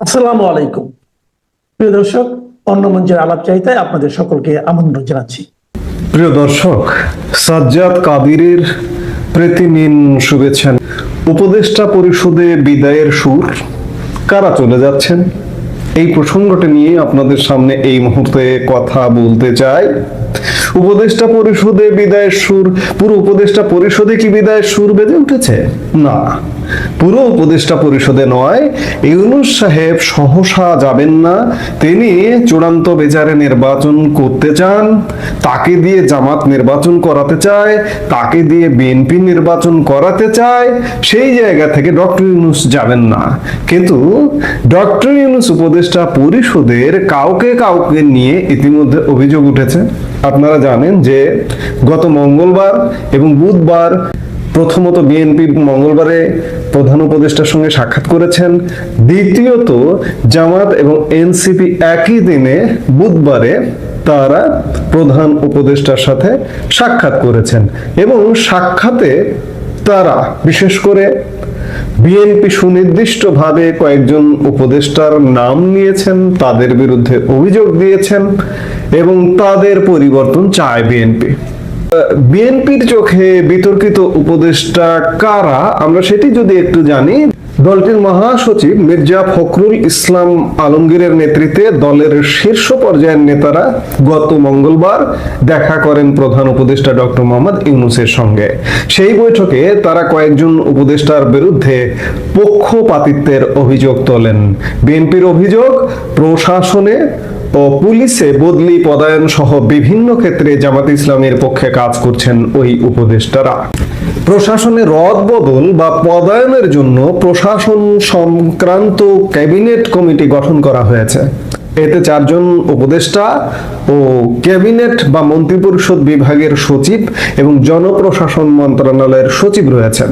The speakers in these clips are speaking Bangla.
আসসালামু আলাইকুম। প্রিয় দর্শক, অন্য মঞ্চের আলাপ চাইতায় আপনাদের সকলকে আমন্ত্রণ জানাচ্ছি। প্রিয় দর্শক, সাজ্জাদ কাদিরের প্রীতি নিন শুভেচ্ছা। উপদেষ্টা পরিষদে বিদায়ের সুর কারা চলে যাচ্ছেন? এই প্রসঙ্গটি নিয়ে আপনাদের সামনে এই মুহূর্তে কথা বলতে চাই। উপদেষ্টা পরিষদে বিদায়ের সুর, পুরো উপদেষ্টা পরিষদে কি বিদায়ের সুর বেজে উঠেছে? না। পুরো উপদেষ্টা পরিষদে নয়, ইউনুস সাহেব সহসা যাবেন না। তিনি চূড়ান্ত বিচারে নির্বাচন করতে চান, তাকে দিয়ে জামাত নির্বাচন করাতে চায়, তাকে দিয়ে বিএনপি নির্বাচন করাতে চায়, সেই জায়গা থেকে ডক্টর ইউনুস যাবেন না। কিন্তু ডক্টর ইউনুস উপদেষ্টা পরিষদের কাউকে কাউকে নিয়ে ইতিমধ্যে অভিযোগ উঠেছে। আপনারা জানেন যে গত মঙ্গলবার এবং বুধবার প্রথমত বিএনপি মঙ্গলবারে প্রধান উপদেষ্টার সঙ্গে সাক্ষাৎ করেছেন। দ্বিতীয়ত জামাত এবং এনসিপি একই দিনে বুধবারে তারা প্রধান উপদেষ্টার সাথে সাক্ষাৎ করেছেন এবং সাক্ষাতে তারা, বিশেষ করে বিএনপি সুনির্দিষ্টভাবে কয়েকজন উপদেষ্টার নাম নিয়েছেন, তাদের বিরুদ্ধে অভিযোগ দিয়েছেন এবং তাদের পরিবর্তন চায় বিএনপি। বিএনপির চোখে বিতর্কিত উপদেষ্টা কারা? আমরা সেটি যদি একটু জানি, দলটির মহাসচিব মির্জা ফখরুল ইসলাম আলমগীরের নেতৃত্বে দলের শীর্ষ পর্যায়ের নেতারা গত মঙ্গলবার দেখা করেন প্রধান উপদেষ্টা ডক্টর মোহাম্মদ ইউনুসের সঙ্গে। সেই বৈঠকে তারা কয়েকজন উপদেষ্টার বিরুদ্ধে পক্ষপাতিত্বের অভিযোগ তোলেন। বিএনপির অভিযোগ, প্রশাসনে ও পুলিশে বদলি পদায়ন সহ বিভিন্ন ক্ষেত্রে জামাত ইসলামের পক্ষে কাজ করছেন ওই উপদেষ্টারা। প্রশাসনে রদ বদল বা পদায়নের জন্য প্রশাসন সংক্রান্ত ক্যাবিনেট কমিটি গঠন করা হয়েছে। এতে চারজন উপদেষ্টা ও ক্যাবিনেট বা মন্ত্রিপরিষদ বিভাগের সচিব এবং জনপ্রশাসন মন্ত্রণালয়ের সচিব রয়েছেন।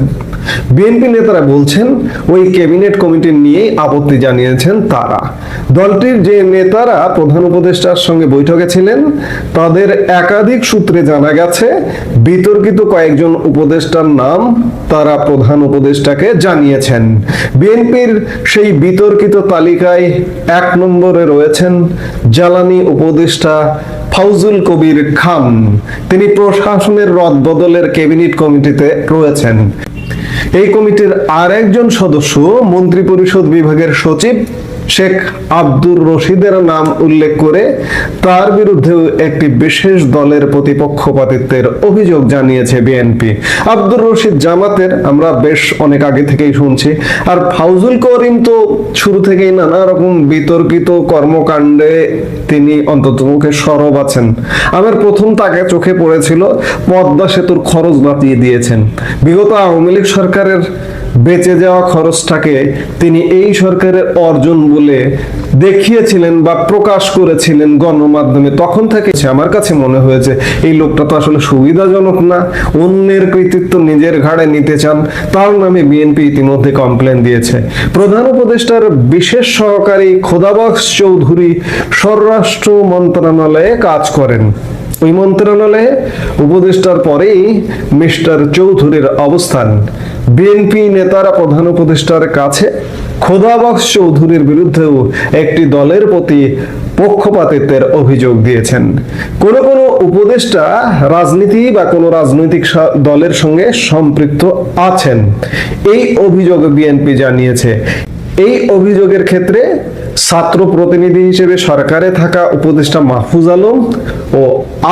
বিএনপি নেতারা বলছেন, ওই ক্যাবিনেট কমিটি নিয়েই আপত্তি জানিয়েছেন তারা। দলটির যে নেতারা প্রধান উপদেষ্টার সঙ্গে বৈঠকে ছিলেন, তাদের একাধিক সূত্রে জানা গেছে, বিতর্কিত কয়েকজন উপদেষ্টার নাম তারা প্রধান উপদেষ্টাকে জানিয়েছেন। বিএনপির সেই বিতর্কিত তালিকায় এক নম্বরে রয়েছেন জ্বালানি উপদেষ্টা ফাউজুল কবির খান। তিনি প্রশাসনের রদ বদলের ক্যাবিনেট কমিটিতে রয়েছেন। এই কমিটির আর একজন সদস্য মন্ত্রিপরিষদ বিভাগের সচিব শেখ আব্দুর রশিদের নাম উল্লেখ করে তার বিরুদ্ধেও একটি বিশেষ দলের প্রতিপক্ষপাতিত্বের অভিযোগ জানিয়েছে বিএনপি। আব্দুর রশিদ জামাতের, আমরা বেশ অনেক আগে থেকেই শুনছি। আর ফাউজুল করিম তো শুরু থেকেই নানা রকম বিতর্কিত কর্মকাণ্ডে তিনি অন্তত মুখে সরব আছেন। আমার প্রথম তাকে চোখে পড়েছিল, পদ্মা সেতুর খরচ বাতিয়ে দিয়েছেন। বিগত আওয়ামী লীগ সরকারের বেঁচে যাওয়া খরচটাকে তিনি এই সরকারের অর্জন বলে দেখিয়েছিলেন বা প্রকাশ করেছিলেন গণমাধ্যমে। তখন থেকে আমার কাছে মনে হয়েছে, এই লোকটা তো আসলে সুবিধাজনক না, অন্যের কৃতিত্ব নিজের ঘাড়ে নিতে চান, তার নামে বিএনপি ইতিমধ্যে কমপ্লেন দিয়েছে। প্রধান উপদেষ্টার বিশেষ সহকারী খোদাবক্স চৌধুরী স্বরাষ্ট্র মন্ত্রণালয়ে কাজ করেন। ওই মন্ত্রণালয়ে উপদেষ্টার পরেই মিস্টার চৌধুরীর অবস্থান। বিএনপি নেতারা প্রধান উপদেষ্টার কাছে খোদাবক্স চৌধুরীর বিরুদ্ধেও একটি দলের প্রতি পক্ষপাতিত্বের অভিযোগ দিয়েছেন। কোন কোন উপদেষ্টা রাজনীতি বা কোনো রাজনৈতিক দলের সঙ্গে সম্পৃক্ত আছেন। এই অভিযোগ বিএনপি জানিয়েছে। এই অভিযোগের ক্ষেত্রে ছাত্র প্রতিনিধি হিসেবে সরকারে থাকা উপদেষ্টা মাহফুজ আলম ও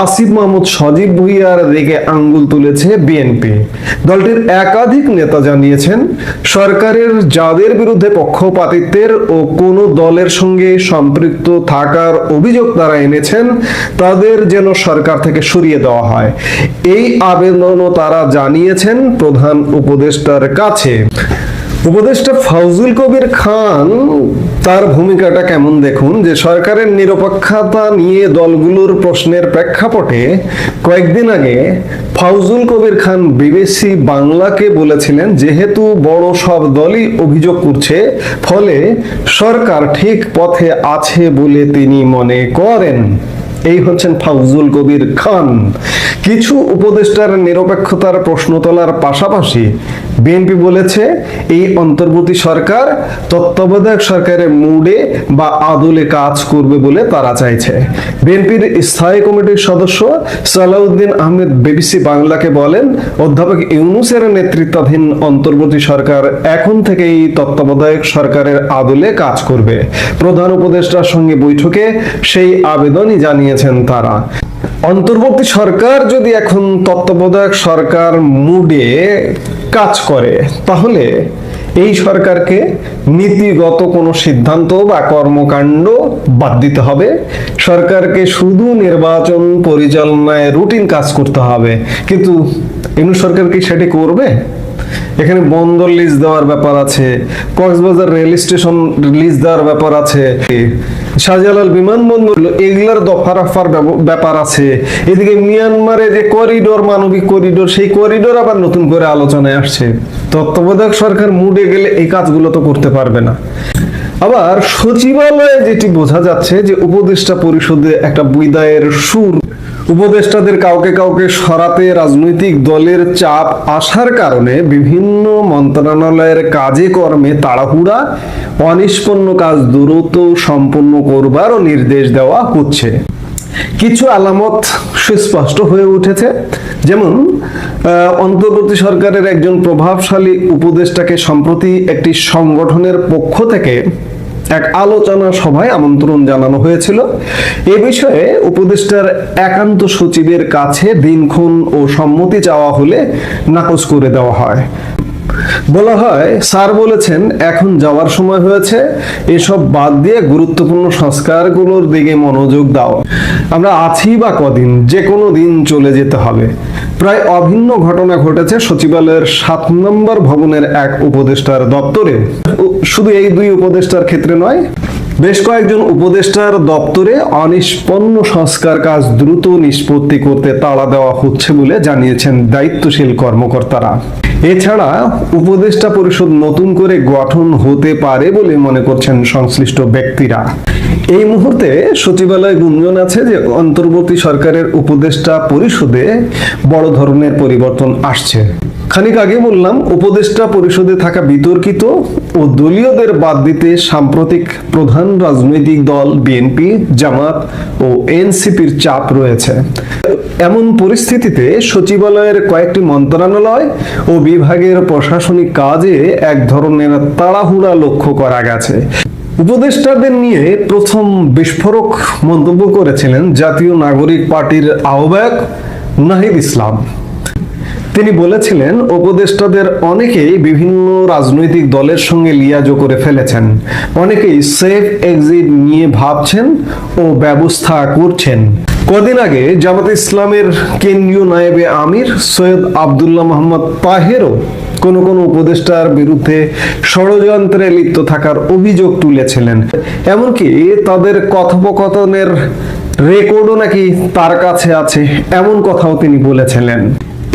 আসিফ মাহমুদ সজীব ভুইয়ার দিকে আঙ্গুল তুলেছে বিএনপি। দলটির একাধিক নেতা জানিয়েছেন, সরকারের যাদের বিরুদ্ধে পক্ষপাতিত্বের ও কোন দলের সঙ্গে সম্পৃক্ত থাকার অভিযোগ তারা এনেছেন, তাদের যেন সরকার থেকে সরিয়ে দেওয়া হয়। এই আবেদনও তারা জানিয়েছেন প্রধান উপদেষ্টার কাছে। উপদেষ্টা ফাউজুল কবির খান, তার ভূমিকাটা কেমন দেখুন? যে সরকারের নিরপেক্ষতা নিয়ে দলগুলোর প্রশ্নের প্রেক্ষাপটে কয়েকদিন আগে ফাউজুল কবির খান বিবিসি বাংলাকে বলেছিলেন, যেহেতু বড় সব দলই অভিযোগ করছে, ফলে সরকার ঠিক পথে আছে বলে তিনি মনে করেন। এই হচ্ছেন ফাউজুল কবির খান। কিছু উপদেষ্টার নিরপেক্ষতার প্রশ্ন তোলার পাশাপাশি বিএনপি বলেছে, এই অন্তর্বর্তী সরকার তত্ত্বাবধায়ক সরকারের মুডে বা আদলে কাজ করবে বলে তারা চাইছে। বিএনপির স্থায়ী কমিটির সদস্য সালাউদ্দিন আহমেদ বিবিসি বাংলাকে বলেন, অধ্যাপক ইউনুসের নেতৃত্বাধীন অন্তর্বর্তী সরকার এখন থেকেই তত্ত্বাবধায়ক সরকারের আদলে কাজ করবে। প্রধান উপদেষ্টার সঙ্গে বৈঠকে সেই আবেদনই জানিয়েছেন তারা। অন্তর্বর্তী সরকার যদি এখন তত্ত্বাবধায়ক সরকার মুডে কাজ করে, তাহলে এই সরকারকে নীতিগত কোনো সিদ্ধান্ত বা কর্মকাণ্ড বাদ দিতে হবে। সরকারকে শুধু নির্বাচন পরিচালনায় রুটিন কাজ করতে হবে। কিন্তু এনু সরকার কি সেটি করবে? এখানে বন্দর লিজ দেওয়ার ব্যাপার আছে, কক্সবাজার রেল স্টেশন লিজ দেওয়ার ব্যাপার আছে, শাহজালাল বিমানবন্দর এগুলার দফা রফার ব্যাপার আছে। এদিকে মিয়ানমারে যে করিডোর মানবিক করিডোর সেই করিডোর আবার নতুন করে আলোচনায় আসছে। তত্ত্বাবধায়ক সরকার মুডে গেলে এই কাজগুলো তো করতে পারবে না। আবার সচিবালয়ে যেটি বোঝা যাচ্ছে যে উপদেষ্টা পরিষদে একটা বিদায়ের সুর উপদেষ্টাদের কাউকে কাউকে সরাতে রাজনৈতিক দলের চাপ আসার কারণে বিভিন্ন মন্ত্রণালয়ের কাজে কর্মে তাড়াহুড়া, অনিষ্পন্ন কাজ দ্রুত সম্পন্ন করবারও নির্দেশ দেওয়া হচ্ছে। কিছু আলামত সুস্পষ্ট হয়ে উঠেছে। যেমন অন্তর্বর্তী সরকারের একজন প্রভাবশালী উপদেষ্টাকে সম্প্রতি একটি সংগঠনের পক্ষ থেকে এক আলোচনা সভায় আমন্ত্রণ জানানো হয়েছিল। এ বিষয়ে উপদেষ্টার একান্ত সচিবের কাছে দিনক্ষণ ও সম্মতি চাওয়া হলে নাকচ করে দেওয়া হয়। বলা হয়, স্যার বলেছেন, এখন যাওয়ার সময় হয়েছে। এসব বাদ দিয়ে গুরুত্বপূর্ণ সংস্কারগুলোর দিকে মনোযোগ দাও। আমরা আছি বা কদিন যে কোনো দিন চলে যেতে হবে। প্রায় অভিন্ন ঘটনা ঘটেছে সচিবালয়ের সাত নম্বর ভবনের এক উপদেষ্টার দপ্তরে। শুধু এই দুই উপদেষ্টার ক্ষেত্রে নয়, বেশ কয়েকজন উপদেষ্টার দপ্তরে অনিষ্পন্ন সংস্কার কাজ দ্রুত নিষ্পত্তি করতে তাড়া দেওয়া হচ্ছে বলে জানিয়েছেন দায়িত্বশীল কর্মকর্তারা। এছাড়া উপদেষ্টা পরিষদ নতুন করে গঠন হতে পারে বলে মনে করছেন সংশ্লিষ্ট ব্যক্তিরা। এই মুহূর্তে সচিবালয়ে গুঞ্জন আছে যে অন্তর্বর্তী সরকারের উপদেষ্টা পরিষদে বড় ধরনের পরিবর্তন আসছে। খানিক আগে বললাম, উপদেষ্টা পরিষদে থাকা বিতর্কিত ও দলীয়দের বাদ দিতে সাম্প্রতিক প্রধান রাজনৈতিক দল বিএনপি জামাত ও এনসিপির চাপ রয়েছে। এমন পরিস্থিতিতে সচিবালয়ের কয়েকটি মন্ত্রণালয় ও বিভাগের প্রশাসনিক কাজে এক ধরনের তাড়াহুড়া লক্ষ্য করা গেছে। উপদেষ্টাদের নিয়ে প্রথম বিস্ফোরক মন্তব্য করেছিলেন জাতীয় নাগরিক পার্টির আহ্বায়ক নাহিদ ইসলাম। তিনি বলেছিলেন, উপদেষ্টাদের অনেকেই বিভিন্ন রাজনৈতিক দলের সঙ্গে লিয়াজো করে ফেলেছেন। অনেকেই সেফ এক্সিট নিয়ে ভাবছেন ও ব্যবস্থা করছেন। কদিন আগে জামাত ইসলামের কেন্দ্রীয় নায়েবে আমির সৈয়দ আবদুল্লাহ মোহাম্মদ তাহেরও কোন কোন উপদেষ্টার বিরুদ্ধে ষড়যন্ত্রে লিপ্ত থাকার অভিযোগ তুলেছিলেন। এমনকি তাদের কথোপকথনের রেকর্ডও নাকি তার কাছে আছে, এমন কথাও তিনি বলেছিলেন।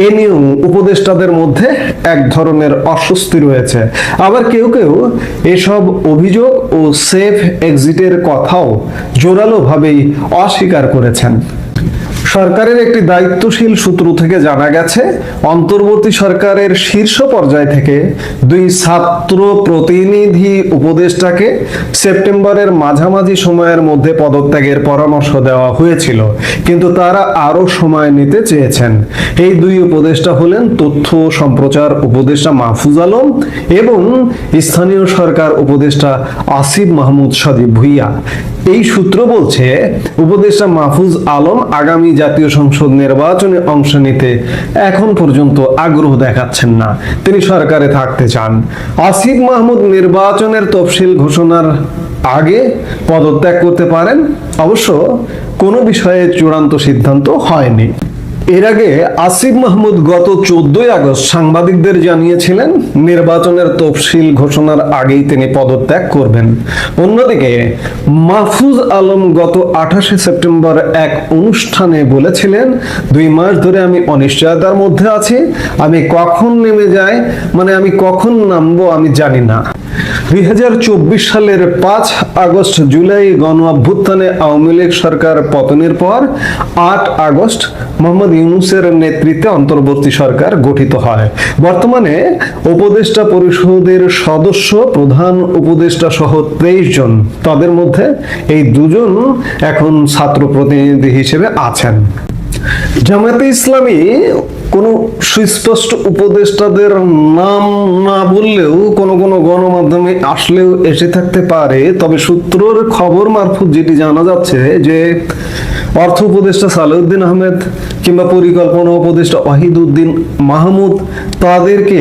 এ নিয়েও উপদেষ্টাদের মধ্যে এক ধরনের অস্বস্তি রয়েছে। আবার কেউ কেউ এসব অভিযোগ ও সেফ এক্সিটের কথাও জোরালোভাবেই অস্বীকার করেছেন। সরকারের একটি দায়িত্বশীল সূত্র থেকে জানা গেছে, অন্তর্বর্তী সরকারের শীর্ষ পর্যায় থেকে দুই ছাত্র প্রতিনিধি উপদেষ্টাকে সেপ্টেম্বরের মাঝামাঝি সময়ের মধ্যে পদত্যাগের পরামর্শ দেওয়া হয়েছিল। কিন্তু তারা আরও সময় নিতে চেয়েছেন। এই দুই উপদেষ্টা হলেন তথ্য সম্প্রচার উপদেষ্টা মাহফুজ আলম এবং স্থানীয় সরকার উপদেষ্টা আসিফ মাহমুদ সাদিব ভুইয়া। এই সূত্র বলছে, উপদেষ্টা মাহফুজ আলম আগামী জাতীয় সংসদ নির্বাচনে অংশ নিতে এখন পর্যন্ত আগ্রহ দেখাচ্ছেন না। তিনি সরকারে থাকতে চান। আসিফ মাহমুদ নির্বাচনের তফসিল ঘোষণার আগে পদত্যাগ করতে পারেন? অবশ্য কোনো বিষয়ে চূড়ান্ত সিদ্ধান্ত হয়নি। এর আগে আসিফ মাহমুদ গত চোদ্দই আগস্ট সাংবাদিকদের জানিয়েছিলেন, নির্বাচনের তফসিল ঘোষণার আগেই তিনি পদত্যাগ করবেন। অন্যদিকে, মাহফুজ আলম গত আঠাশে সেপ্টেম্বর এক অনুষ্ঠানে বলেছিলেন, দুই মাস ধরে আমি অনিশ্চয়তার মধ্যে আছি, আমি কখন নেমে যাই মানে আমি কখন নামবো আমি জানি না। দুই সালের পাঁচ আগস্ট জুলাই গণ আওয়ামী লীগ সরকার পতনের পর আট আগস্ট মোহাম্মদ নেতৃত্বে অন্তর্বর্তী সরকার গঠিত হয়। বর্তমানে উপদেষ্টা পরিষদের সদস্য, প্রধান উপদেষ্টা সহ তেইশ জন। তাদের মধ্যে এই দুজন এখন ছাত্র প্রতিনিধি হিসেবে আছেন। জামায়াতে ইসলামী কোনো সুস্পষ্ট উপদেষ্টাদের নাম না বললেও কোনো কোনো গণমাধ্যমে আসলেও এসে থাকতে পারে। তবে সূত্রর খবর মারফত যেটি জানা যাচ্ছে যে অর্থ উপদেষ্টা সালেউদ্দিন আহমেদ কিংবা পরিকল্পনা উপদেষ্টা ওয়াহিদুদ্দিন মাহমুদ তাদেরকে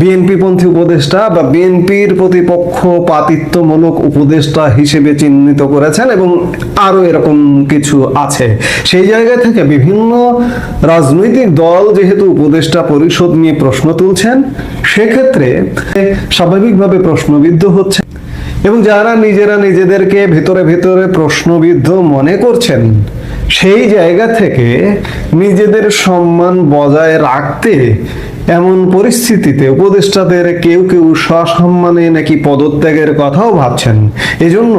বিএনপি পন্থী উপদেষ্টা বা বিএনপির প্রতিপক্ষ পাতিত্বমূলক উপদেষ্টা হিসেবে চিহ্নিত করেছেন এবং আরও এরকম কিছু আছে। সেই জায়গা থেকে বিভিন্ন রাজনৈতিক দল যেহেতু উপদেষ্টা পরিষদ নিয়ে প্রশ্ন তুলছেন, সেক্ষেত্রে স্বাভাবিকভাবে প্রশ্নবিদ্ধ হচ্ছে এবং যারা নিজেরা নিজেদেরকে ভেতরে ভেতরে প্রশ্নবিদ্ধ মনে করছেন সেই জায়গা থেকে নিজেদের সম্মান বজায় রাখতে এমন পরিস্থিতিতে উপদেষ্টাদের কেউ কেউ সসম্মানে নাকি পদত্যাগের কথাও ভাবছেন। এজন্য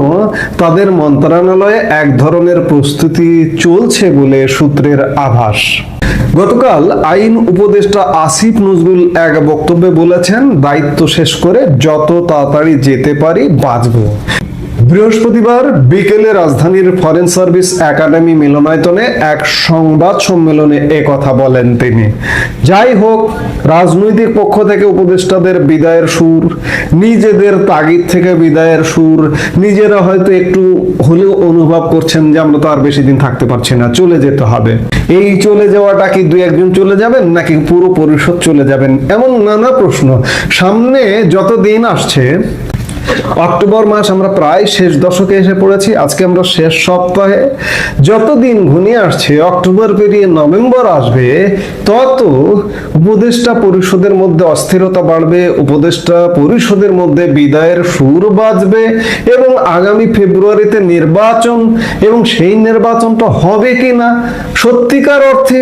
তাদের মন্ত্রণালয়ে এক ধরনের প্রস্তুতি চলছে বলে সূত্রের আভাস। গতকাল আইন উপদেষ্টা আসিফ নজরুল এক বক্তব্যে বলেছেন, দায়িত্ব শেষ করে যত তাড়াতাড়ি যেতে পারি বাঁচবো। বৃহস্পতিবার বিকেলে রাজধানীর ফরেন সার্ভিস একাডেমি মিলনায়তনে এক সংবাদ সম্মেলনে কথা বলেন তিনি। যাই হোক, রাজনৈতিক পক্ষ থেকে উপদেষ্টাদের বিদায়ের সুর, নিজেদের তাগিদ থেকে বিদায়ের সুর, নিজেরা হয়তো একটু হলেও অনুভব করছেন যে আমরা তো আর বেশি দিন থাকতে পারছি না, চলে যেতে হবে। এই চলে যাওয়াটা কি দুই একজন চলে যাবেন, নাকি পুরো পরিষদ চলে যাবেন? এমন নানা প্রশ্ন। সামনে যত দিন আসছে অক্টোবর মাস আমরা প্রায় শেষ দশকে এসে পড়েছি। আজকে আমরা শেষ সপ্তাহে যত দিন আসছে, অক্টোবর পেরিয়ে নভেম্বর আসবে, তত উপদেষ্টা পরিষদের মধ্যে অস্থিরতা বাড়বে, উপদেষ্টা পরিষদের মধ্যে বিদায়ের সুর বাজবে এবং আগামী ফেব্রুয়ারিতে নির্বাচন, এবং সেই নির্বাচনটা হবে কিনা সত্যিকার অর্থে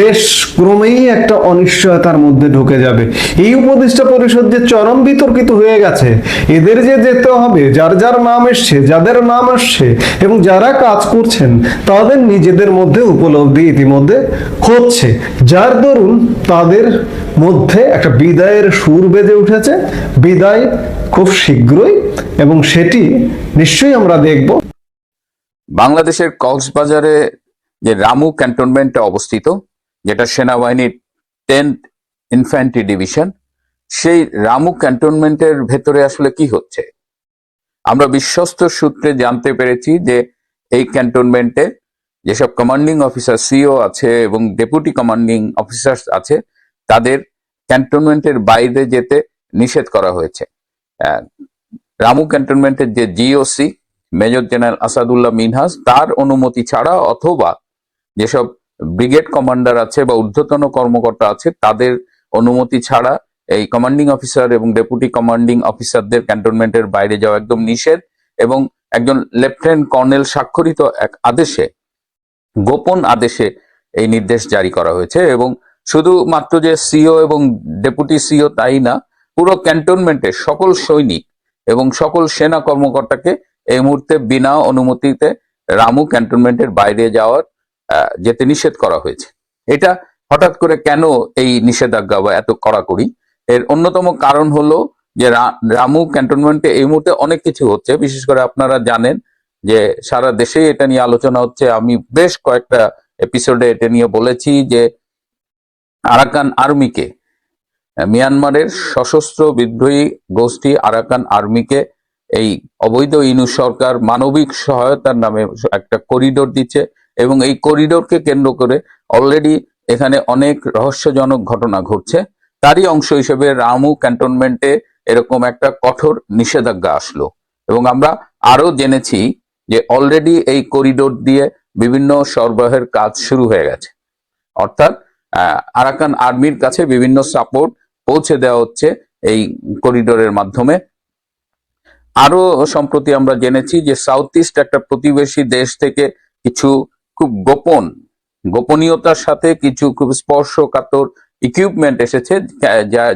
দেশ ক্রমেই একটা অনিশ্চয়তার মধ্যে ঢুকে যাবে। এই উপদেষ্টা পরিষদ যে চরম বিতর্কিত হয়ে গেছে, এদের যে যেতে হবে, যার যার নাম এসছে, যাদের নাম আসছে এবং যারা কাজ করছেন, তাদের নিজেদের মধ্যে উপলব্ধি ইতিমধ্যে হচ্ছে। যার দরুন তাদের মধ্যে একটা বিদায়ের সুর বেজে উঠেছে। বিদায় খুব শীঘ্রই এবং সেটি নিশ্চয়ই আমরা দেখব। বাংলাদেশের কক্সবাজারে যে রামু ক্যান্টনমেন্টে অবস্থিত যেটা সেনাবাহিনীর টেন্থ ইনফ্যান্ট্রি ডিভিশন সেই রামু ক্যান্টনমেন্টের ভেতরে আসলে কি হচ্ছে? আমরা বিশ্বস্ত সূত্রে জানতে পেরেছি যে এই ক্যান্টনমেন্টে যেসব কমান্ডিং অফিসার সিও আছে এবং ডেপুটি কমান্ডিং অফিসার আছে, তাদের ক্যান্টনমেন্টের বাইরে যেতে নিষেধ করা হয়েছে। রামু ক্যান্টনমেন্টের যে GOC major general Asadullah Minhas তার অনুমতি ছাড়া অথবা যেসব ব্রিগেড কমান্ডার আছে বা ঊর্ধ্বতন কর্মকর্তা আছে, তাদের অনুমতি ছাড়া এই কমান্ডিং অফিসার এবং ডেপুটি কমান্ডিং অফিসারদের ক্যান্টনমেন্টের বাইরে যাওয়া একদম নিষেধ এবং একজন লেফটেন্যান্ট কর্নেল স্বাক্ষরিত এক আদেশে, গোপন আদেশে এই নির্দেশ জারি করা হয়েছে এবং শুধুমাত্র যে সিও এবং ডেপুটি সিও তাই না, পুরো ক্যান্টনমেন্টে সকল সৈনিক এবং সকল সেনা কর্মকর্তাকে এই মুহূর্তে বিনা অনুমতিতে রামু ক্যান্টনমেন্টের বাইরে যাওয়ার যেতে নিষেধ করা হয়েছে। এটা হঠাৎ করে কেন এই নিষেধাজ্ঞা বা এত কড়াকড়ি? এর অন্যতম কারণ হলো যে রামু ক্যান্টনমেন্টে এই মুহূর্তে অনেক কিছু হচ্ছে। বিশেষ করে আপনারা জানেন যে সারা দেশেই এটা নিয়ে আলোচনা হচ্ছে। আমি বেশ কয়েকটা এপিসোডে এটা নিয়ে বলেছি যে আরাকান আর্মিকে, মিয়ানমারের সশস্ত্র বিদ্রোহী গোষ্ঠী আরাকান আর্মিকে এই অবৈধ ইনু সরকার মানবিক সহায়তার নামে একটা করিডোর দিচ্ছে। এবং এই করিডোরকে কেন্দ্র করে অলরেডি এখানে অনেক রহস্যজনক ঘটনা ঘটছে। তারই অংশ হিসেবে রামু ক্যান্টনমেন্টে এরকম একটা কঠোর নিষেধাজ্ঞা আসলো। এবং আমরা আরও জেনেছি যে অলরেডি এই করিডোর দিয়ে বিভিন্ন সরবরাহের কাজ শুরু হয়ে গেছে। অর্থাৎ আরাকান আর্মির কাছে বিভিন্ন সাপোর্ট পৌঁছে দেওয়া হচ্ছে এই করিডোরের মাধ্যমে। আরও সম্প্রতি আমরা জেনেছি যে সাউথ ইস্ট একটা প্রতিবেশী দেশ থেকে কিছু খুব গোপন, গোপনীয়তার সাথে কিছু খুব স্পর্শকাতর ইকুইপমেন্ট এসেছে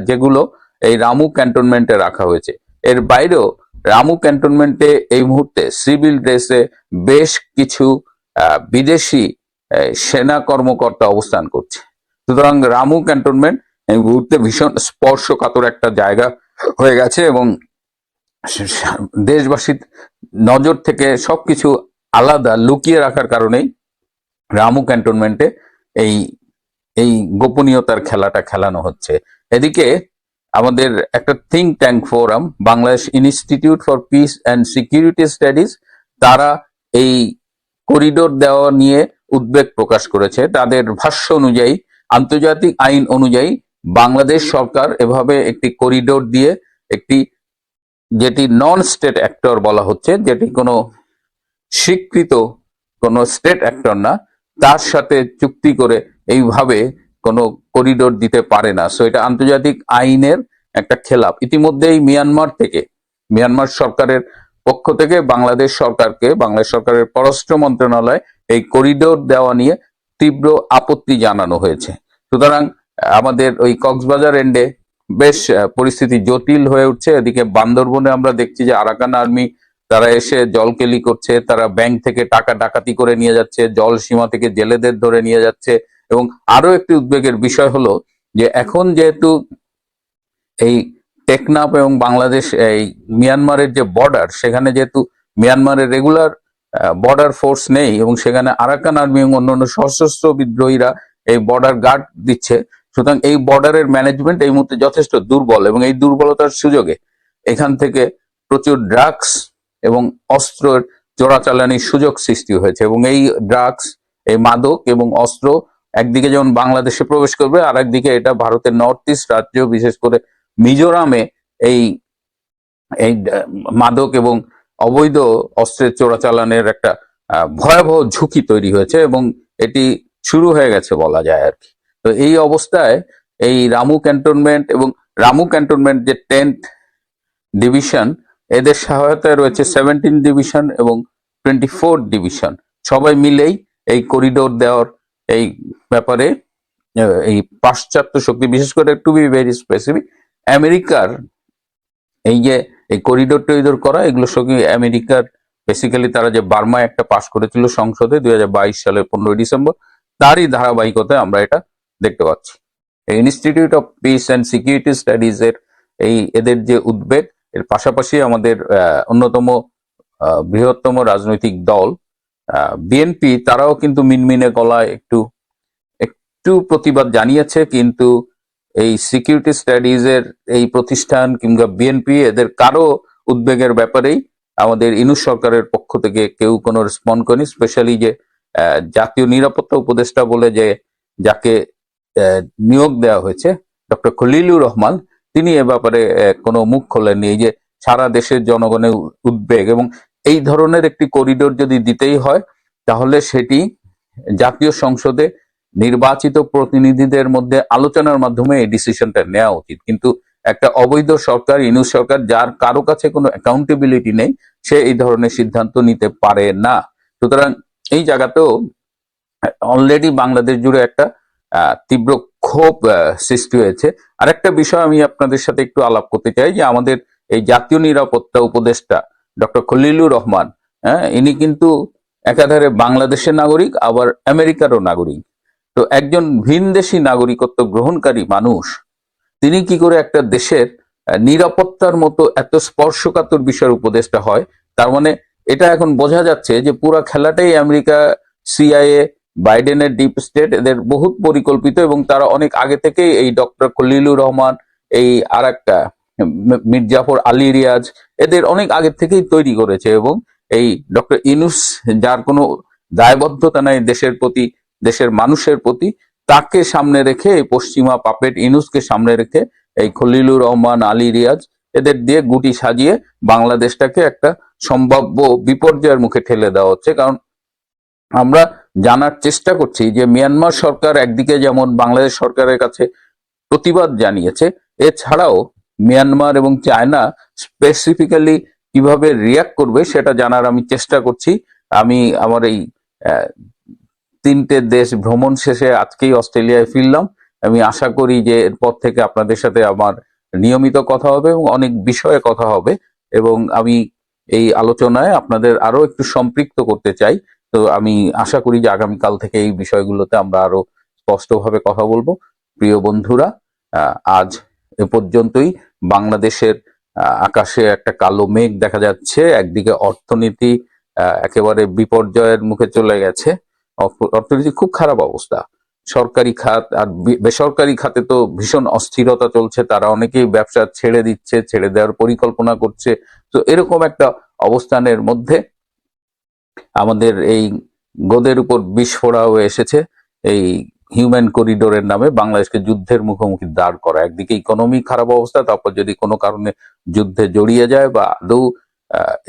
যেগুলো এই রামু ক্যান্টনমেন্টে রাখা হয়েছে। এর বাইরেও রামু ক্যান্টনমেন্টে এই মুহূর্তে সিভিল ড্রেসে বেশ কিছু বিদেশি সেনা কর্মকর্তা অবস্থান করছে। সুতরাং রামু ক্যান্টনমেন্ট এই মুহূর্তে ভীষণ স্পর্শকাতর একটা জায়গা হয়ে গেছে এবং দেশবাসীর নজর থেকে সবকিছু আলাদা, লুকিয়ে রাখার কারণেই রামু ক্যান্টনমেন্টে এই এই গোপনীয়তার খেলাটা খেলানো হচ্ছে। এদিকে আমাদের একটা think tank forum Bangladesh institute for peace and security studies তারা এই করিডোর দেওয়া নিয়ে উদ্বেগ প্রকাশ করেছে। তাদের ভাষ্য অনুযায়ী, আন্তর্জাতিক আইন অনুযায়ী বাংলাদেশ সরকার এভাবে একটি করিডোর দিয়ে একটি, যেটি নন স্টেট অ্যাক্টর বলা হচ্ছে, যেটি কোনো স্বীকৃত কোনো স্টেট অ্যাক্টর না তার সাথে চুক্তি করে এইভাবে কোনো করিডোর দিতে পারে না। সো এটা আন্তর্জাতিক আইনের একটা খেলাপ। ইতিমধ্যেই মিয়ানমার থেকে, মিয়ানমার সরকারের পক্ষ থেকে বাংলাদেশ সরকারকে, বাংলাদেশ সরকারের পররাষ্ট্র মন্ত্রণালয় এই করিডোর দেওয়া নিয়ে তীব্র আপত্তি জানানো হয়েছে। সুতরাং, আমাদের ওই কক্সবাজার এন্ডে বেশ পরিস্থিতি জটিল হয়ে উঠছে। এদিকে বান্দরবনে আমরা দেখছি যে আরাকান আর্মি তারা এসে জলকেলি করছে, তারা ব্যাংক থেকে টাকা ডাকাতি করে নিয়ে যাচ্ছে, জল সীমা থেকে জেলেদের ধরে নিয়ে যাচ্ছে এবং আরও একটি উদ্বেগের বিষয় হলো যে এখন যেহেতু এই টেকনাফ এবং বাংলাদেশ, এই মিয়ানমারের যে বর্ডার, সেখানে যেহেতু মিয়ানমারের রেগুলার বর্ডার ফোর্স নেই এবং সেখানে আরাকান আর্মি এবং অন্যান্য সশস্ত্র বিদ্রোহীরা এই বর্ডার গার্ড দিচ্ছে, সুতরাং এই বর্ডারের ম্যানেজমেন্ট এই মুহূর্তে যথেষ্ট দুর্বল এবং এই দুর্বলতার সুযোগে এখান থেকে প্রচুর ড্রাগস এবং অস্ত্রের চোরাচালানির সুযোগ সৃষ্টি হয়েছে এবং এই ড্রাগস, এই মাদক এবং অস্ত্র একদিকে যেমন বাংলাদেশে প্রবেশ করবে আর একদিকে এটা ভারতের নর্থ ইস্ট রাজ্য, বিশেষ করে মিজোরামে এই এই মাদক এবং অবৈধ অস্ত্রের চোরাচালানের একটা ভয়াবহ ঝুঁকি তৈরি হয়েছে এবং এটি শুরু হয়ে গেছে বলা যায় আর কি। তো এই অবস্থায় এই রামু ক্যান্টনমেন্ট এবং রামু ক্যান্টনমেন্ট যে টেন্থ ডিভিশন এদের সহায়তায় রয়েছে সেভেন্টিন ডিভিশন এবং টোয়েন্টি ফোর ডিভিশন সবাই মিলেই এই করিডোর দেওয়ার এই ব্যাপারে এই পাশ্চাত্য শক্তি বিশেষ করে টু বি ভেরি স্পেসিফিক আমেরিকার এই যে এই করিডোর টরিডোর করা এগুলোর সঙ্গে আমেরিকার বেসিক্যালি তারা যে বার্মায় একটা পাশ করেছিল সংসদে দুই হাজার বাইশ সালের পনেরোই ডিসেম্বর তারই ধারাবাহিকতায় আমরা এটা দেখতে পাচ্ছি। এই institute of peace and security studies এর এই এদের যে উদ্বেগ এর পাশাপাশি আমাদের অন্যতম বৃহত্তম রাজনৈতিক দল বিএনপি তারাও কিন্তু মিনমিনে গলায় একটু একটু প্রতিবাদ জানিয়েছে, কিন্তু এই সিকিউরিটি স্টাডিজ এর এই প্রতিষ্ঠান কিংবা বিএনপি এদের কারও উদ্বেগের ব্যাপারেই আমাদের ইনুস সরকারের পক্ষ থেকে কেউ কোনো রেসপন্ড করেনি স্পেশালি যে জাতীয় নিরাপত্তা উপদেষ্টা বলে যে, যাকে নিয়োগ দেওয়া হয়েছে ডক্টর খলিলুর রহমান তিনি এ ব্যাপারে কোনো মুখ খোলেননি। এই যে সারা দেশের জনগণের উদ্বেগ এবং এই ধরনের একটি করিডোর যদি দিতেই হয়, তাহলে সেটি জাতীয় সংসদে নির্বাচিত প্রতিনিধিদের মধ্যে আলোচনার মাধ্যমে এই ডিসিশনটা নেওয়া উচিত। কিন্তু একটা অবৈধ সরকার ইনুস সরকার, যার কারও কাছে কোনো অ্যাকাউন্টেবিলিটি নেই, সে এই ধরনের সিদ্ধান্ত নিতে পারে না। সুতরাং এই জায়গাতেও অলরেডি বাংলাদেশ জুড়ে একটা তীব্র ক্ষোভ সৃষ্টি হয়েছে। আরেকটা বিষয় আমি আপনাদের সাথে একটু আলাপ করতে চাই যে আমাদের এই জাতীয় নিরাপত্তা উপদেষ্টা ডক্টর খলিলুর রহমান হ্যাঁ ইনি কিন্তু একাধারে বাংলাদেশের নাগরিক, আবার আমেরিকারও নাগরিক। তো একজন ভিনদেশী নাগরিকত্ব গ্রহণকারী মানুষ, তিনি কি করে একটা দেশের নিরাপত্তার মতো এত স্পর্শকাতর বিষয়ের উপদেষ্টা হয়? তার মানে এটা এখন বোঝা যাচ্ছে যে পুরা খেলাটাই আমেরিকা, সিআইএ বাইডেনের ডিপ স্টেট, এদের বহুত পরিকল্পিত এবং তারা অনেক আগে থেকেই এই ডক্টর খলিলুর রহমান, এই আর একটা মির্জাফর আলী রিয়াজ, এদের অনেক আগে থেকেই তৈরি করেছে এবং এই ডক্টর ইনুস, যার কোনো দায়বদ্ধতা নাই দেশের প্রতি, দেশের মানুষের প্রতি, তাকে সামনে রেখে এই পশ্চিমা পাপেট ইনুসকে সামনে রেখে এই খলিলুর রহমান আলী রিয়াজ, এদের দিয়ে গুটি সাজিয়ে বাংলাদেশটাকে একটা সম্ভাব্য বিপর্যয়ের মুখে ঠেলে দেওয়া হচ্ছে। কারণ আমরা জানার চেষ্টা করছি যে মিয়ানমার সরকার একদিকে যেমন বাংলাদেশ সরকারের কাছে প্রতিবাদ জানিয়েছে, এছাড়াও মিয়ানমার এবং চায়না স্পেসিফিক্যালি কীভাবে রিয়াক্ট করবে সেটা জানার আমি চেষ্টা করছি। আমি আমার এই তিনটে দেশ ভ্রমণ শেষে আজকেই অস্ট্রেলিয়ায় ফিরলাম। আমি আশা করি যে এরপর থেকে আপনাদের সাথে আমার নিয়মিত কথা হবে এবং অনেক বিষয়ে কথা হবে এবং আমি এই আলোচনায় আপনাদের আরও একটু সম্পৃক্ত করতে চাই। তো আমি আশা করি যে আগামীকাল থেকে এই বিষয়গুলোতে আমরা আরও স্পষ্টভাবে কথা বলব। প্রিয় বন্ধুরা আজ এ পর্যন্তই। বাংলাদেশের আকাশে একটা কালো মেঘ দেখা যাচ্ছে, একদিকে অর্থনীতি একেবারে বিপর্যয়ের মুখে চলে গেছে। অর্থনীতি খুব খারাপ অবস্থা। সরকারি খাত আর বেসরকারি খাতে তো ভীষণ অস্থিরতা চলছে, তারা অনেকেই ব্যবসা ছেড়ে দিচ্ছে, ছেড়ে দেওয়ার পরিকল্পনা করছে। তো এরকম একটা অবস্থানের মধ্যে আমাদের এই গোদের উপর বিস্ফোরা হয়ে এসেছে। এই হিউম্যান করিডোরের নামে বাংলাদেশকে যুদ্ধের মুখোমুখি দাঁড় করা। একদিকে ইকোনমি খারাপ অবস্থা, তারপর যদি কোনো কারণে যুদ্ধে জড়িয়ে যায় বা আদৌ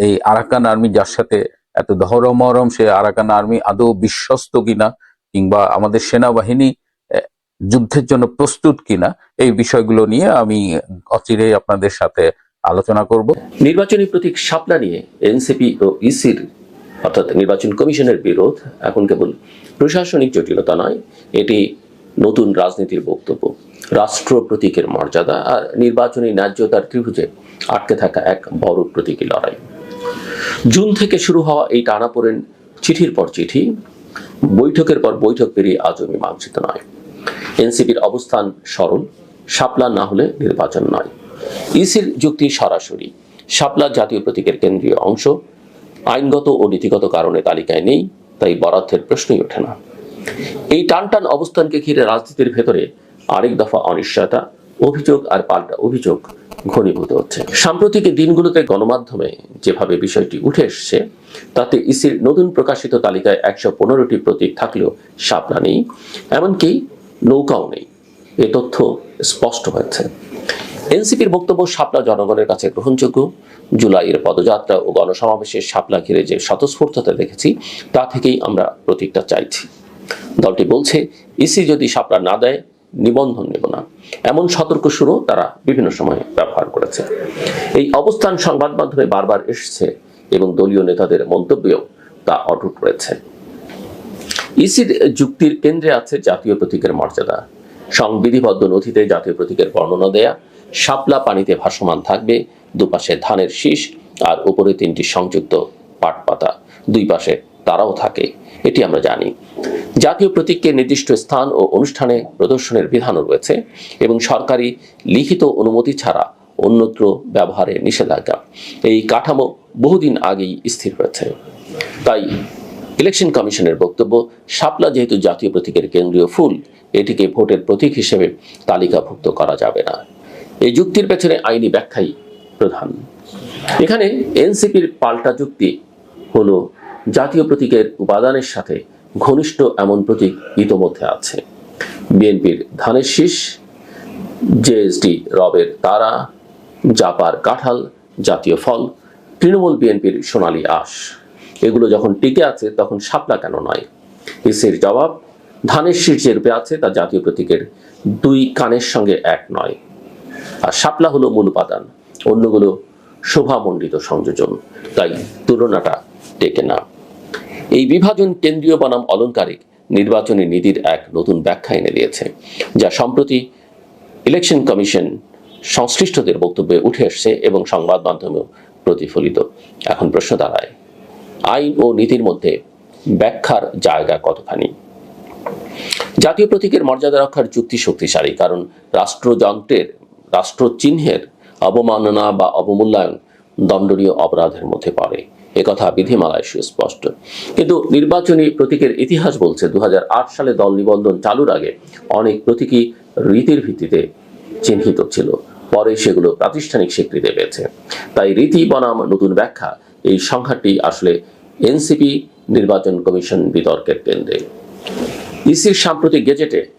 এই আরাকান আর্মি যার সাথে এত ধরমরম সে আরাকান আর্মি আদৌ বিশ্বস্ত কিনা, কিংবা আমাদের সেনাবাহিনী যুদ্ধের জন্য প্রস্তুত কিনা, এই বিষয়গুলো নিয়ে আমি অচিরেই আপনাদের সাথে আলোচনা করব। নির্বাচনী প্রতীক শাপলা নিয়ে এনসিপি ও ইসির অর্থাৎ নির্বাচন কমিশনের বিরোধ এখন কেবল প্রশাসনিক জটিলতা নয়, এটি নতুন রাজনীতির বক্তব্য। রাষ্ট্র প্রতীকের মর্যাদা আর নির্বাচনী ন্যায্যতার ত্রিভুজে আটকে থাকা এক বড় প্রতীকী লড়াই। জুন থেকে শুরু হওয়া এই টানাপোড়েন চিঠির পর চিঠি, বৈঠকের পর বৈঠক পেরিয়ে আজও মীমাংসিত নয়। এনসিপির অবস্থান সরল শাপলা না হলে নির্বাচন নয়। ইসির যুক্তি সরাসরি শাপলা জাতীয় প্রতীকের কেন্দ্রীয় অংশ আইনগত ও নীতিগত কারণে তালিকায় নেই, তাই বরাদ্দের প্রশ্নই ওঠে না। এই টানটান অবস্থানকে ঘিরে রাজনীতির ভেতরে আরেক দফা অনিশ্চয়তা, অভিযোগ আর পাল্টা অভিযোগ ঘনীভূত হচ্ছে। সাম্প্রতিক দিনগুলোতে গণমাধ্যমে যেভাবে বিষয়টি উঠে এসছে, তাতে ইসির নতুন প্রকাশিত তালিকায় একশো পনেরোটি প্রতীক থাকলেও শাপলা নেই, এমনকি নৌকাও নেই। এ তথ্য স্পষ্ট হয়েছে। এনসিপির বক্তব্য শাপলা জনগণের কাছে গ্রহণযোগ্য। জুলাইয়ের পদযাত্রা ও গণসমাবেশের শাপলা ঘিরে যে স্বতঃস্ফূর্ততা দেখেছি, তা থেকেই আমরা প্রতীকটা চাইছি। দলটি বলছে, ইসি যদি শাপলা না দেয়, নিবন্ধন নেব না। এমন সতর্ক সুরও তারা বিভিন্ন সময়ে ব্যবহার করেছে। এই অবস্থান সংবাদ মাধ্যমে বারবার এসেছে এবং দলীয় নেতাদের মন্তব্যেও তা অটুট রয়েছে। ইসির যুক্তির কেন্দ্রে আছে জাতীয় প্রতীকের মর্যাদা। সংবিধিবদ্ধ নথিতে জাতীয় প্রতীকের বর্ণনা দেয়া শাপলা পানিতে ভাসমান থাকবে, দুপাশে ধানের শীষ আর উপরে তিনটি সংযুক্ত পাট পাতা দুই পাশে তারাও থাকে, এটি আমরা জানি। জাতীয় প্রতীককে নির্দিষ্ট স্থান ও অনুষ্ঠানে প্রদর্শনের বিধানও রয়েছে এবং সরকারি লিখিত অনুমতি ছাড়া অন্যত্র ব্যবহারে নিষেধাজ্ঞা। এই কাঠামো বহুদিন আগেই স্থির হয়েছে। তাই ইলেকশন কমিশনের বক্তব্য, শাপলা যেহেতু জাতীয় প্রতীকের কেন্দ্রীয় ফুল, এটিকে ভোটের প্রতীক হিসেবে তালিকাভুক্ত করা যাবে না। এই যুক্তির পেছনে আইনি ব্যাখ্যাই প্রধান। এখানে এনসিপির পাল্টা যুক্তি হলো জাতীয় প্রতীকের উপাদানের সাথে ঘনিষ্ঠ এমন প্রতীক ইতোমধ্যে আছে। বিএনপির ধানের শীষ জেএসডি রবের তারা, জাপার কাঁঠাল, জাতীয় ফল, তৃণমূল বিএনপির সোনালী আঁশ। এগুলো যখন টিকে আছে তখন শাপলা কেন নয়? ইসির জবাব, ধানের যে রূপে আছে তা জাতীয় প্রতীকের দুই কানের সঙ্গে এক নয়। আর শাপলা হলো মূল উপাদান। অন্যগুলো শোভামণ্ডিত সংযোজন। তাই তুলনাটা টেকে না। এই বিভাজন কেন্দ্রীয় বনাম অলংকারিক নির্বাচনী নীতির এক নতুন ব্যাখ্যা এনে দিয়েছে, যা সম্প্রতি ইলেকশন কমিশন সংশ্লিষ্টদের বক্তব্যে উঠে এসছে এবং সংবাদ মাধ্যমেও প্রতিফলিত। এখন প্রশ্ন দাঁড়ায়, আইন ও নীতির মধ্যে ব্যাখ্যার জায়গা কতখানি? জাতীয় প্রতীকের মর্যাদা রক্ষার যুক্তি শক্তিশালী, কারণ রাষ্ট্রযন্ত্রের রাষ্ট্রচিহ্নের অবমাননা বা অবমূল্যায়ন দণ্ডনীয় অপরাধের মধ্যে পড়ে। একথা বিধিমালায় সুস্পষ্ট। কিন্তু নির্বাচনী প্রতীকের ইতিহাস বলছে, দুহাজার আট সালে দল নিবন্ধন চালুর আগে অনেক প্রতীকী রীতির ভিত্তিতে চিহ্নিত ছিল। পরে সেগুলো প্রাতিষ্ঠানিক স্বীকৃতি পেয়েছে। তাই রীতি বনাম নতুন ব্যাখ্যা এই সংখ্যাটি আসলে এনসিপি নির্বাচন কমিশন বিতর্কের কেন্দ্রে। ইসির সাম্প্রতিক গেজেটে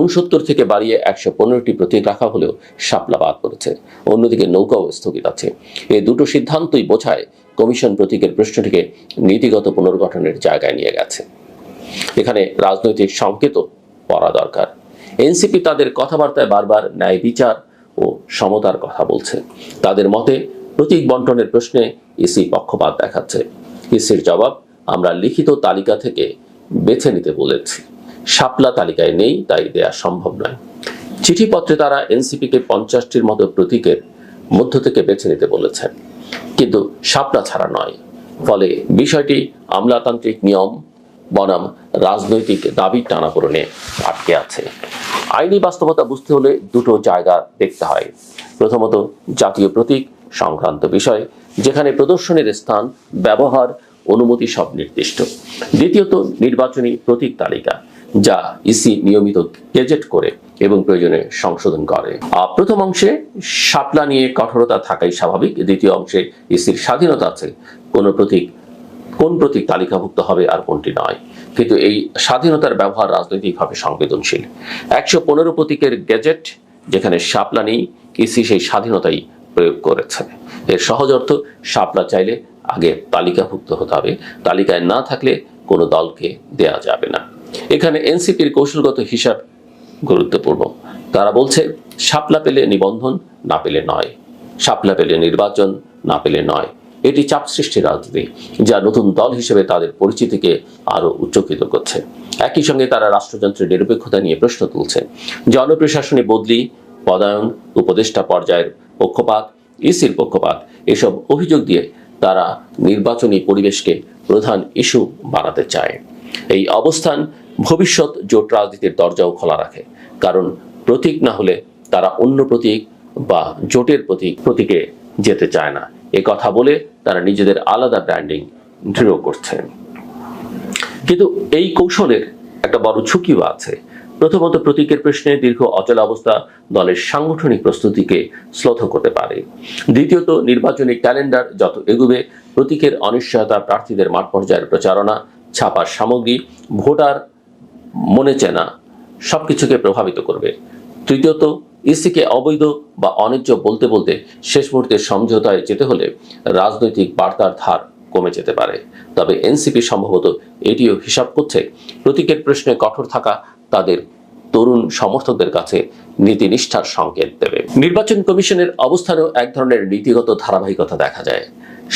উনসত্তর থেকে বাড়িয়ে একশো পনেরোটি প্রতীক রাখা হলেও শাপলা বাদ পড়েছে। অন্যদিকে নৌকাও স্থগিত আছে। এই দুটো সিদ্ধান্তই বোঝায় কমিশন প্রতীকের প্রশ্নটিকে নীতিগত পুনর্গঠনের জায়গায় নিয়ে গেছে। এখানে রাজনৈতিক সংকেতও পড়া দরকার। এনসিপি তাদের কথাবার্তায় বারবার ন্যায় বিচার ও সমতার কথা বলছে। তাদের মতে প্রতীক বন্টনের প্রশ্নে ইসি পক্ষপাত দেখাচ্ছে। ইসির জবাব আমরা লিখিত তালিকা থেকে বেছে নিতে বলেছি। শাপলা তালিকায় নেই, তাই দেয়া সম্ভব নয়। চিঠিপত্রে তারা এনসিপিকে পঞ্চাশটির মতো প্রতীকের মধ্য থেকে বেছে নিতে বলেছেন। কিন্তু শাপলা ছাড়া নয়। ফলে বিষয়টি আমলাতান্ত্রিক নিয়ম বনাম রাজনৈতিক দাবির টানাপোড়েনে আটকে আছে। আইনি বাস্তবতা বুঝতে হলে দুটো জায়গা দেখতে হয়। প্রথমত, জাতীয় প্রতীক সংক্রান্ত বিষয়, যেখানে প্রদর্শনের স্থান, ব্যবহার, অনুমতি সব নির্দিষ্ট। দ্বিতীয়ত, নির্বাচনী প্রতীক তালিকা। যা ইসি নিয়মিত গেজেট করে এবং প্রয়োজনে সংশোধন করে। প্রথম অংশে শাপলা নিয়ে কঠোরতা থাকাই স্বাভাবিক। দ্বিতীয় অংশে ইসির স্বাধীনতা আছে। কোন প্রতীক কোন প্রতীক তালিকাভুক্ত হবে আর কোনটি নয়। কিন্তু এই স্বাধীনতার ব্যবহার রাজনৈতিকভাবে সংবেদনশীল। একশো পনেরো প্রতীকের গেজেট, যেখানে শাপলা নেই ইসি সেই স্বাধীনতাই প্রয়োগ করেছে। এর সহজ অর্থ, শাপলা চাইলে আগে তালিকাভুক্ত হতে হবে। তালিকায় না থাকলে কোনো দলকে দেয়া যাবে না। এখানে এনসিপির কৌশলগত হিসাব গুরুত্বপূর্ণ। তারা বলছে, শাপলা পেলে নিবন্ধন, না পেলে নয়। শাপলা পেলে নির্বাচন, না পেলে নয়। এটি চাপ সৃষ্টির রাজনীতি, যা নতুন দল হিসেবে তাদের পরিচিতিকে আরও উচ্চকিত করছে। একই সঙ্গে তারা রাষ্ট্রযন্ত্রের নিরপেক্ষতা নিয়ে প্রশ্ন তুলছে। জনপ্রশাসনে বদলি, পদায়ন, উপদেষ্টা পর্যায়ের পক্ষপাত, ইসির পক্ষপাত, এসব অভিযোগ দিয়ে তারা নির্বাচনী পরিবেশকে প্রধান ইস্যু বানাতে চায়। এই অবস্থান ভবিষ্যৎ জোট রাজনীতির দরজাও খোলা রাখে। কারণ প্রতীক না হলে তারা অন্য প্রতীক বা জোটের প্রতীক, প্রতীকে যেতে চায় না। এ কথা বলে তারা নিজেদের আলাদা ব্র্যান্ডিং দৃঢ় করছে। কিন্তু এই কৌশলের একটা বড় ঝুঁকিও আছে। প্রথমত প্রতীকের প্রশ্নে দীর্ঘ অচল অবস্থা দলের সাংগঠনিক প্রস্তুতিকে শ্লথ করতে পারে। দ্বিতীয়ত, নির্বাচনী ক্যালেন্ডার যত এগুবে, প্রতীকের অনিশ্চয়তা প্রার্থীদের মাঠ পর্যায়ের প্রচারণা ছাপার সামগ্রী ভোটার মনে চেনা, সবকিছুকে প্রভাবিত করবে। তৃতীয়ত, ইসিকে অবৈধ বা অন্যায্য বলতে বলতে শেষ মুহূর্তে সমঝোতায় যেতে হলে রাজনৈতিক বার্তার ধার কমে যেতে পারে। তবে এনসিপি সম্ভবত এটিও হিসাব করছে, প্রতীকের প্রশ্নে কঠোর থাকা তাদের তরুণ সমর্থকদের কাছে নীতিনিষ্ঠার সংকেত দেবে। নির্বাচন কমিশনের অবস্থানেও এক ধরনের নীতিগত ধারাবাহিকতা দেখা যায়।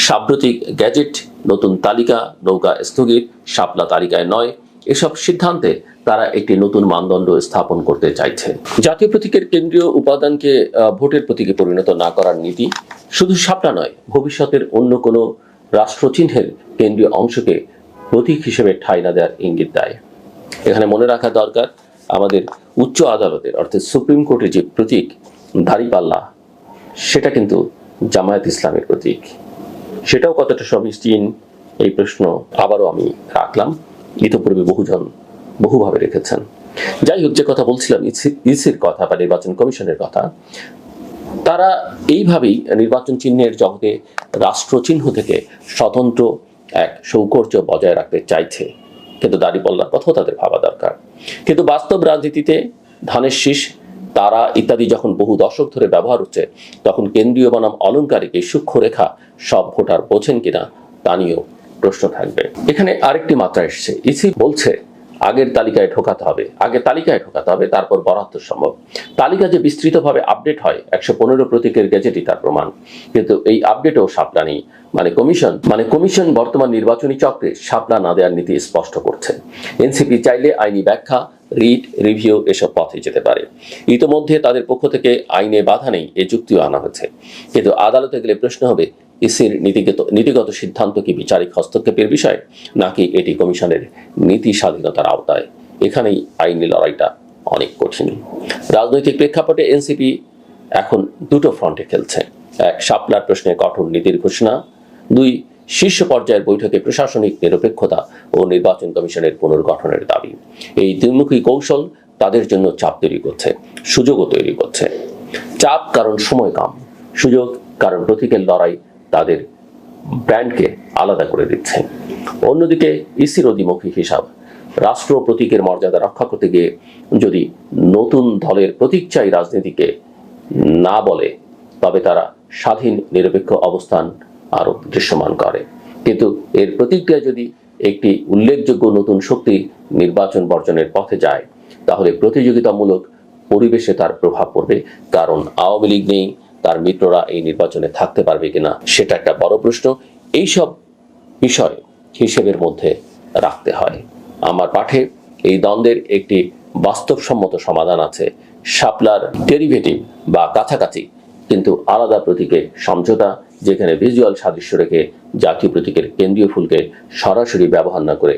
সাম্প্রতিক গ্যাজেট, নতুন তালিকা, নৌকা স্থগিত শাপলা তালিকায় নয়। এসব সিদ্ধান্তে তারা একটি নতুন মানদণ্ড স্থাপন করতে চাইছে। জাতীয় প্রতীকের কেন্দ্রীয় উপাদানকে ভোটের প্রতীকে পরিণত না করার নীতি শুধু শাপলা নয়, ভবিষ্যতের অন্য কোনো রাষ্ট্রচিহ্নের কেন্দ্রীয় অংশকে প্রতীক হিসেবে ঠাঁই না দেওয়ার ইঙ্গিত দেয়। এখানে মনে রাখা দরকার, আমাদের উচ্চ আদালতের, অর্থাৎ সুপ্রিম কোর্টের যে প্রতীক, দাড়িপাল্লা, সেটা কিন্তু জামায়াত ইসলামের প্রতীক। সেটাও কতটা সমীচীন, এই প্রশ্ন আবারও আমি রাখলাম। ইতপূর্বে বহুজন বহুভাবে রেখেছেন। যাই হোক, যে কথা বলছিলাম, ইসি- ইসির কথা বা নির্বাচন কমিশনের কথা, তারা এইভাবেই নির্বাচন চিহ্নের জগতে রাষ্ট্রচিহ্ন থেকে স্বতন্ত্র এক সৌকর্য বজায় রাখতে চাইছে। কিন্তু দাড়িপাল্লার কথাও তাদের ভাবা দরকার। কিন্তু বাস্তব রাজনীতিতে ধানের শীষ তারা ইত্যাদি যখন বহু দশক ধরে ব্যবহার হচ্ছে, তখন কেন্দ্রীয় বনাম অলঙ্কারিক এই সূক্ষ্ম রেখা সব ভোটার বোঝেন কিনা তা নিয়েও প্রশ্ন থাকবে। এখানে আরেকটি মাত্রা এসছে। ইসি বলছে আগের তালিকায় ঢোকাতে হবে। আগে তালিকায় ঢোকাতে হবে, তারপর বরাদ্দ সম্ভব। তালিকা যে বিস্তৃতভাবে আপডেট হয়, একশো পনেরো প্রতীকের গেজেটই তার প্রমাণ। কিন্তু এই আপডেটও সাপলা নেই মানে কমিশন মানে কমিশন বর্তমান নির্বাচনী চক্রে সাপলা না দেওয়ার নীতি স্পষ্ট করছে। এনসিপি চাইলে আইনি ব্যাখ্যা রিট রিভিউ এসব পথে যেতে পারে। ইতোমধ্যে তাদের পক্ষ থেকে আইনে বাধা নেই, এ যুক্তিও আনা হয়েছে। কিন্তু আদালতে গেলে প্রশ্ন হবে ইসির নীতিগত নীতিগত সিদ্ধান্ত কি বিচারিক হস্তক্ষেপের বিষয়, নাকি এটি কমিশনের নীতি স্বাধীনতার আওতায়? এখানেই আইনি লড়াইটা অনেক কঠিন। রাজনৈতিক প্রেক্ষাপটে এনসিপি এখন দুটো ফ্রন্টে খেলছে। এক, শাপলার প্রশ্নে কঠোর নীতির ঘোষণা। দুই, শীর্ষ পর্যায়ের বৈঠকে প্রশাসনিক নিরপেক্ষতা ও নির্বাচন কমিশনের পুনর্গঠনের দাবি। এই দ্বিমুখী কৌশল তাদের জন্য চাপ তৈরি করছে, সুযোগও তৈরি করছে। চাপ কারণ সময় কম, সুযোগ কারণ প্রতীকের লড়াই তাদের ব্র্যান্ডকে আলাদা করে দিচ্ছে। অন্যদিকে ইসির অধিমুখী হিসাব, রাষ্ট্র প্রতীকের মর্যাদা রক্ষা করতে গিয়ে যদি নতুন দলের প্রতীক চাই রাজনীতিকে না বলে, তবে তারা স্বাধীন, নিরপেক্ষ অবস্থান আরও দৃশ্যমান করে। কিন্তু এর প্রতিক্রিয়া যদি একটি উল্লেখযোগ্য নতুন শক্তি নির্বাচন বর্জনের পথে যায়, তাহলে প্রতিযোগিতামূলক পরিবেশে তার প্রভাব পড়বে। কারণ আওয়ামী লীগ নেই তার মিত্ররা এই নির্বাচনে থাকতে পারবে কিনা সেটা একটা বড় প্রশ্ন। এইসব বিষয় হিসেবের মধ্যে রাখতে হয়। আমার পাঠে এই দ্বন্দ্বের একটি বাস্তবসম্মত সমাধান আছে। শাপলার ডেরিভেটিভ বা কাছাকাছি, কিন্তু আলাদা প্রতীকে সমঝোতা, যেখানে ভিজুয়াল সাদৃশ্য রেখে জাতীয় প্রতীকের কেন্দ্রীয় ফুলকে সরাসরি ব্যবহার না করে